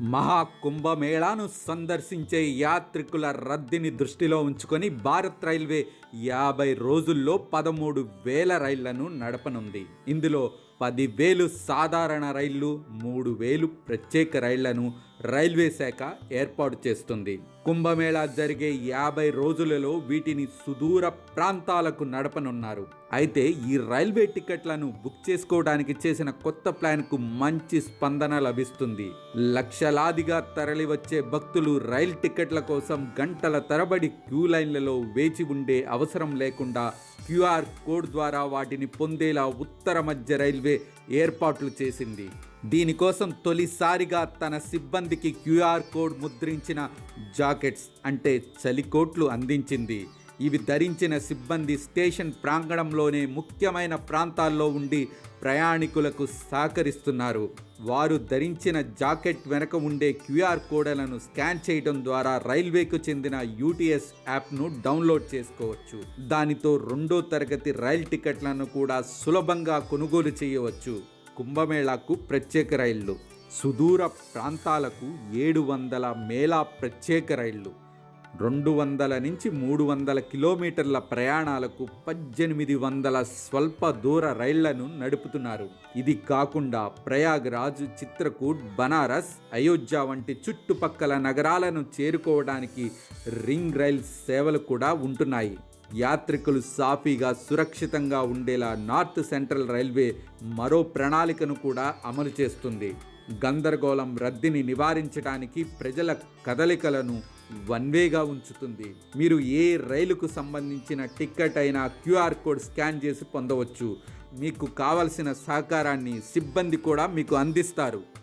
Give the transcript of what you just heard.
మహాకుంభమేళాను సందర్శించే యాత్రికుల రద్దీని దృష్టిలో ఉంచుకొని భారత్ రైల్వే యాభై రోజుల్లో పదమూడు వేల రైళ్ళను నడపనుంది. ఇందులో పదివేలు సాధారణ రైళ్ళు మూడు వేలు ప్రత్యేక రైళ్ళను రైల్వే శాఖ ఏర్పాటు చేస్తుంది. కుంభమేళా జరిగే యాభై రోజులలో వీటిని సుదూర ప్రాంతాలకు నడపనున్నారు. అయితే ఈ రైల్వే టికెట్లను బుక్ చేసుకోవడానికి చేసిన కొత్త ప్లాన్కు మంచి స్పందన లభిస్తుంది. లక్షలాదిగా తరలివచ్చే భక్తులు రైల్ టికెట్ల కోసం గంటల తరబడి క్యూ లైన్లలో వేచి ఉండే అవసరం లేకుండా క్యూఆర్ కోడ్ ద్వారా వాటిని పొందేలా ఉత్తర మధ్య రైల్వే ఏర్పాట్లు చేసింది. దీనికోసం తొలిసారిగా తన సిబ్బందికి క్యూఆర్ కోడ్ ముద్రించిన జాకెట్స్ అంటే చలికోట్లు అందించింది. ఇవి ధరించిన సిబ్బంది స్టేషన్ ప్రాంగణంలోనే ముఖ్యమైన ప్రాంతాల్లో ఉండి ప్రయాణికులకు సహకరిస్తున్నారు. వారు ధరించిన జాకెట్ వెనక ఉండే క్యూఆర్ కోడ్లను స్కాన్ చేయడం ద్వారా రైల్వేకు చెందిన యూటీఎస్ యాప్ను డౌన్లోడ్ చేసుకోవచ్చు. దానితో రెండో తరగతి రైల్ టికెట్లను కూడా సులభంగా కొనుగోలు చేయవచ్చు. కుంభమేళాకు ప్రత్యేక రైళ్ళు. సుదూర ప్రాంతాలకు ఏడు వందల మేళా ప్రత్యేక రైళ్ళు. రెండు వందల నుంచి మూడు వందల కిలోమీటర్ల ప్రయాణాలకు పద్దెనిమిది వందల స్వల్ప దూర రైళ్ళను నడుపుతున్నారు. ఇది కాకుండా ప్రయాగ్రాజ్ చిత్రకూట్ బనారస్ అయోధ్య వంటి చుట్టుపక్కల నగరాలను చేరుకోవడానికి రింగ్ రైల్ సేవలు కూడా ఉంటున్నాయి. యాత్రికులు సాఫీగా సురక్షితంగా ఉండేలా నార్త్ సెంట్రల్ రైల్వే మరో ప్రణాళికను కూడా అమలు చేస్తుంది. గందరగోళం రద్దీని నివారించడానికి ప్రజల కదలికలను వన్ వేగా ఉంచుతుంది. మీరు ఏ రైలుకు సంబంధించిన టికెట్ అయినా క్యూఆర్ కోడ్ స్కాన్ చేసి పొందవచ్చు. మీకు కావలసిన సహకారాన్ని సిబ్బంది కూడా మీకు అందిస్తారు.